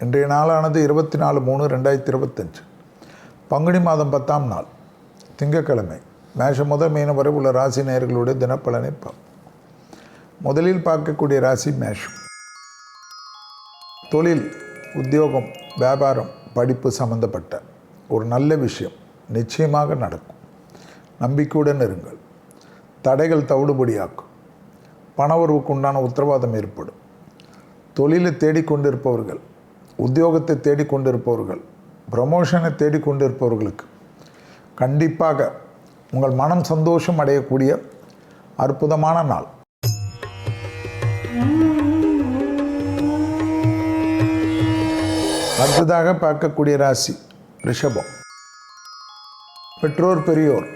இன்றைய நாளானது இருபத்தி நாலு மூணு ரெண்டாயிரத்தி இருபத்தஞ்சு. பங்குனி மாதம் பத்தாம் நாள். திங்கட்கிழமை மேஷம் முதல் மீனம் வரை உள்ள ராசி நேயர்களுடைய தினப்பலனை பார்ப்போம். முதலில் பார்க்கக்கூடிய ராசி மேஷம். தொழில் உத்தியோகம் வியாபாரம் படிப்பு சம்பந்தப்பட்ட ஒரு நல்ல விஷயம் நிச்சயமாக நடக்கும். நம்பிக்கையுடன் இருங்கள். தடைகள் தவிடுபடியாக்கும். பண உண்டான உத்தரவாதம் ஏற்படும். தொழிலை தேடிக்கொண்டிருப்பவர்கள் உத்தியோகத்தை தேடிக்கொண்டிருப்பவர்கள் ப்ரமோஷனை தேடிக்கொண்டிருப்பவர்களுக்கு கண்டிப்பாக உங்கள் மனம் சந்தோஷம் அடையக்கூடிய அற்புதமான நாள். அடுத்ததாக பார்க்கக்கூடிய ராசி ரிஷபம். பெற்றோர் பெரியோர்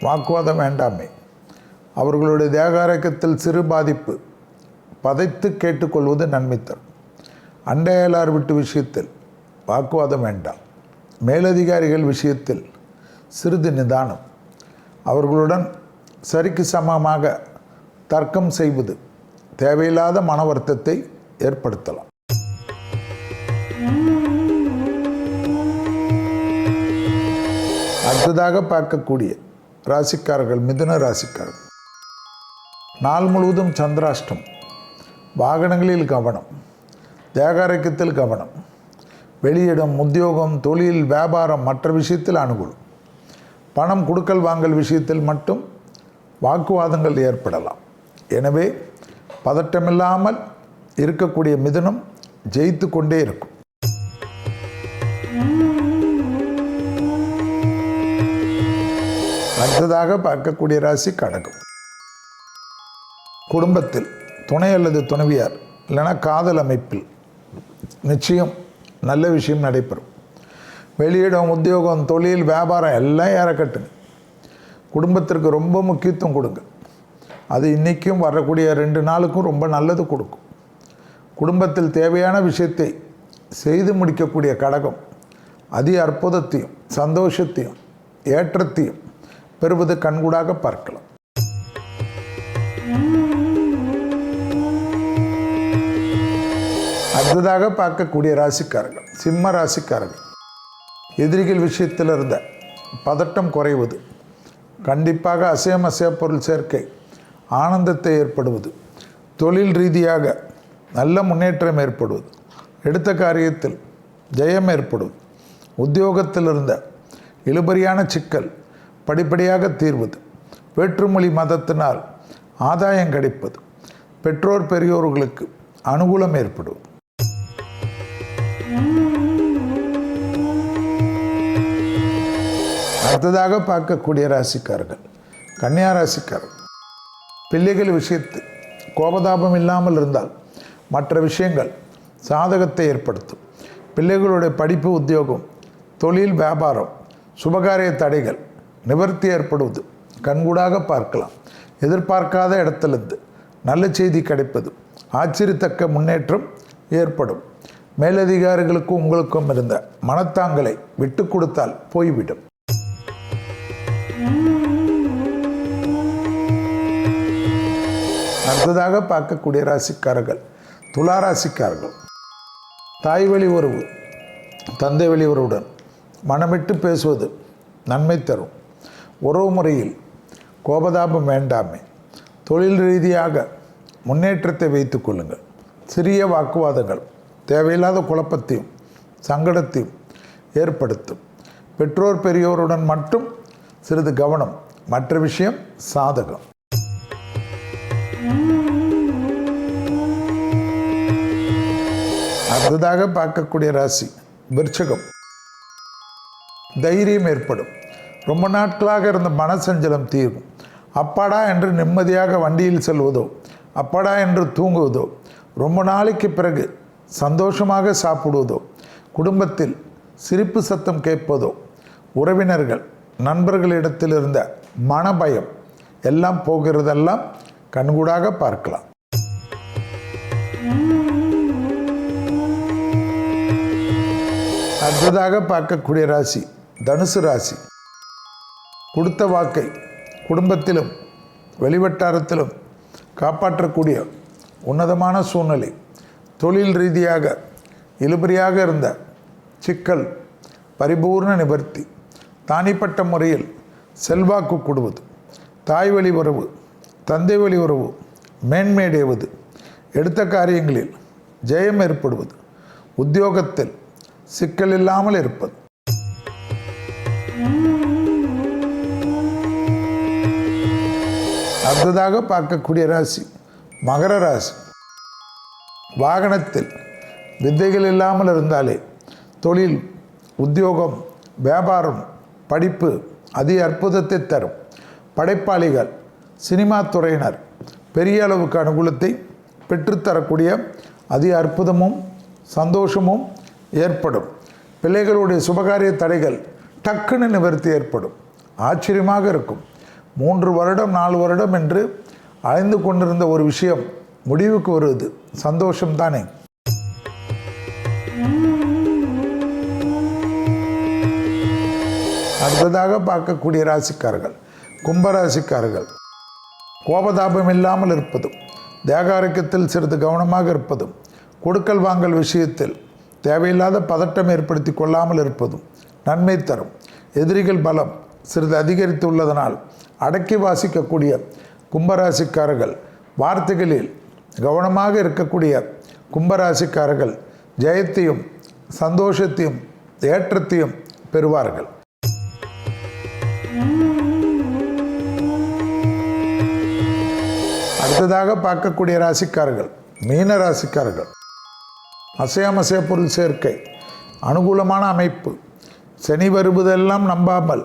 வாக்குவாதம் வேண்டாமை. அவர்களுடைய தேகாரக்கத்தில் சிறு பாதிப்பு. பதைத்து கேட்டுக்கொள்வது நன்மை தரும். அண்டையலார் விட்டு விஷயத்தில் வாக்குவாதம் வேண்டாம். மேலதிகாரிகள் விஷயத்தில் சிறிது நிதானம். அவர்களுடன் சரிக்கு சமமாக தர்க்கம் செய்வது தேவையில்லாத மன வருத்தத்தை ஏற்படுத்தலாம். அடுத்ததாக பார்க்கக்கூடிய ராசிக்காரர்கள் மிதுன ராசிக்காரர்கள் நாள் முழுவதும் சந்திராஷ்டம். வாகனங்களில் கவனம். தேகாரக்கத்தில் கவனம். வெளியிடம் உத்தியோகம் தொழில் வியாபாரம் மற்ற விஷயத்தில் அனுகூலம். பணம் கொடுக்கல் வாங்கல் விஷயத்தில் மட்டும் வாக்குவாதங்கள் ஏற்படலாம். எனவே பதட்டமில்லாமல் இருக்கக்கூடிய மிதுனம் ஜெயித்து கொண்டே இருக்கும். அடுத்ததாக பார்க்கக்கூடிய ராசி கடகம். குடும்பத்தில் துணை அல்லது துணைவியார் இல்லைன்னா காதல் அமைப்பில் நிச்சயம் நல்ல விஷயம் நடைபெறும். வெளியிடம் உத்தியோகம் தொழில் வியாபாரம் எல்லாம் இறக்கட்டுங்க குடும்பத்திற்கு ரொம்ப முக்கியத்துவம் கொடுங்க. அது இன்றைக்கும் வரக்கூடிய ரெண்டு நாளுக்கும் ரொம்ப நல்லது கொடுக்கும். குடும்பத்தில் தேவையான விஷயத்தை செய்து முடிக்கக்கூடிய கடகம் அதி அற்புதத்தையும் சந்தோஷத்தையும் ஏற்றத்தையும் பெறுவது கண்கூடாக பார்க்கலாம். அடுத்ததாக பார்க்கக்கூடிய ராசிக்காரர்கள் சிம்ம ராசிக்காரர்கள். எதிரிகள் விஷயத்தில் இருந்த பதட்டம் குறைவது கண்டிப்பாக அசையம் அசைய பொருள் சேர்க்கை ஆனந்தத்தை ஏற்படுவது தொழில் ரீதியாக நல்ல முன்னேற்றம் ஏற்படுவது எடுத்த காரியத்தில் ஜெயம் ஏற்படுவது உத்தியோகத்தில் இருந்த இழுபறியான சிக்கல் படிப்படியாக தீர்வது வேற்றுமொழி மதத்தினால் ஆதாயம் கிடைப்பது பெற்றோர் பெரியோர்களுக்கு அனுகூலம் ஏற்படுவது. அடுத்ததாக பார்க்கக்கூடிய ராசிக்காரர்கள். கன்னியா ராசிக்காரர். பிள்ளைகள் விஷயத்து கோபதாபம் இல்லாமல் இருந்தால் மற்ற விஷயங்கள் சாதகத்தை ஏற்படுத்தும். பிள்ளைகளுடைய படிப்பு உத்தியோகம் தொழில் வியாபாரம் சுபகாரிய தடைகள் நிவர்த்தி ஏற்படுவது. கண்கூடாக பார்க்கலாம். எதிர்பார்க்காத இடத்திலிருந்து நல்ல செய்தி கிடைப்பது. ஆச்சரியத்தக்க முன்னேற்றம் ஏற்படும். மேலதிகாரிகளுக்கும் உங்களுக்கும் இருந்த மனத்தாங்களை விட்டு கொடுத்தால் போய்விடும். அடுத்ததாக பார்க்கக்கூடிய ராசிக்காரர்கள் துலா ராசிக்காரர்கள். தாய் வழி உறவு தந்தை வழி உறவுடன் மனமிட்டு பேசுவது நன்மை தரும். உறவு முறையில் கோபதாபம் வேண்டாமே. தொழில் ரீதியாக முன்னேற்றத்தை வைத்துக் கொள்ளுங்கள். சிறிய வாக்குவாதங்கள் தேவையில்லாத குழப்பத்தையும் சங்கடத்தையும் ஏற்படுத்தும். பெற்றோர் பெரியோருடன் மட்டும் சிறிது கவனம் மற்ற விஷயம் சாதகம். அடுத்ததாக பார்க்கக்கூடிய ராசி விருச்சகம். தைரியம் ஏற்படும். ரொம்ப நாட்களாக இருந்த மனசஞ்சலம் தீரும். அப்பாடா என்று நிம்மதியாக வண்டியில் செல்வதோ அப்பாடா என்று தூங்குவதோ ரொம்ப நாளைக்கு பிறகு சந்தோஷமாக சாப்பிடுவதோ குடும்பத்தில் சிரிப்பு சத்தம் கேட்பதோ உறவினர்கள் நண்பர்களிடத்தில் இருந்த மனபயம் எல்லாம் போகிறதெல்லாம் கண்கூடாக பார்க்கலாம். அடுத்ததாக பார்க்கக்கூடிய ராசி தனுசு ராசி. கொடுத்த வாக்கை குடும்பத்திலும் வெளிவட்டாரத்திலும் காப்பாற்றக்கூடிய உன்னதமான சூழ்நிலை. தொழில் ரீதியாக இழுபறியாக இருந்த சிக்கல் பரிபூர்ண நிவர்த்தி தானிப்பட்ட முறையில் செல்வாக்கு கூடுவது தாய் வழி உறவு தந்தை வழி உறவு மேன்மேடைவது எடுத்த காரியங்களில் ஜெயம் ஏற்படுவது உத்தியோகத்தில் சிக்கல் இல்லாமல் இருப்பது. அடுத்ததாக பார்க்கக்கூடிய ராசி மகர ராசி. வாகனத்தில் வித்தைகள் இல்லாமல் இருந்தாலே தொழில் உத்தியோகம் வியாபாரம் படிப்பு அதி அற்புதத்தை தரும். படைப்பாளிகள் சினிமா துறையினர் பெரிய அளவுக்கு அனுகூலத்தை பெற்றுத்தரக்கூடிய அதி அற்புதமும் சந்தோஷமும் ஏற்படும். பிள்ளைகளுடைய சுபகாரிய தடைகள் டக்குன்னு நிவர்த்தி ஏற்படும். ஆச்சரியமாக இருக்கும். மூன்று வருடம் நாலு வருடம் என்று அலைந்து கொண்டிருந்த ஒரு விஷயம் முடிவுக்கு வருவது சந்தோஷம் தானே அடுத்ததாக பார்க்கக்கூடிய ராசிக்காரர்கள் கும்பராசிக்காரர்கள். கோபதாபம் இல்லாமல் இருப்பதும் தேகாரக்கத்தில் சிறிது கவனமாக இருப்பதும் கொடுக்கல் வாங்கல் விஷயத்தில் தேவையில்லாத பதட்டம் ஏற்படுத்தி கொள்ளாமல் இருப்பதும் நன்மை தரும். எதிரிகள் பலம் சிறிது அதிகரித்து உள்ளதனால் அடக்கி வாசிக்கக்கூடிய கும்பராசிக்காரர்கள் வார்த்தைகளில் கவனமாக இருக்கக்கூடிய கும்பராசிக்காரர்கள் ஜெயத்தையும் சந்தோஷத்தையும் ஏற்றத்தையும் பெறுவார்கள். அடுத்ததாக பார்க்கக்கூடிய ராசிக்காரர்கள் மீன ராசிக்காரர்கள். அசையாமசைய பொருள் சேர்க்கை அனுகூலமான அமைப்பு சனி வருவதெல்லாம் நம்பாமல்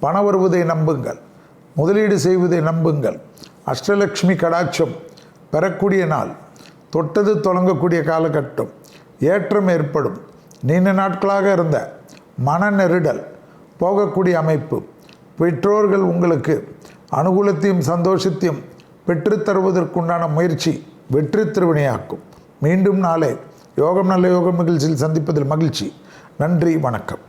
பண வருவதை நம்புங்கள் முதலீடு செய்வதை நம்புங்கள் அஷ்டலக்ஷ்மி கடாட்சம் பெறக்கூடிய நாள் தொட்டது தொடங்கக்கூடிய காலகட்டம் ஏற்றம் ஏற்படும். நீண்ட நாட்களாக இருந்த மன நெருடல் போகக்கூடிய அமைப்பு பெற்றோர்கள் உங்களுக்கு அனுகூலத்தையும் சந்தோஷத்தையும் பெற்றுத்தருவதற்குண்டான முயற்சி வெற்றி திருவினையாக்கும். மீண்டும் நாளை யோகம் நல்ல யோகம் நிகழ்ச்சியில் சந்திப்பதில் மகிழ்ச்சி. நன்றி வணக்கம்.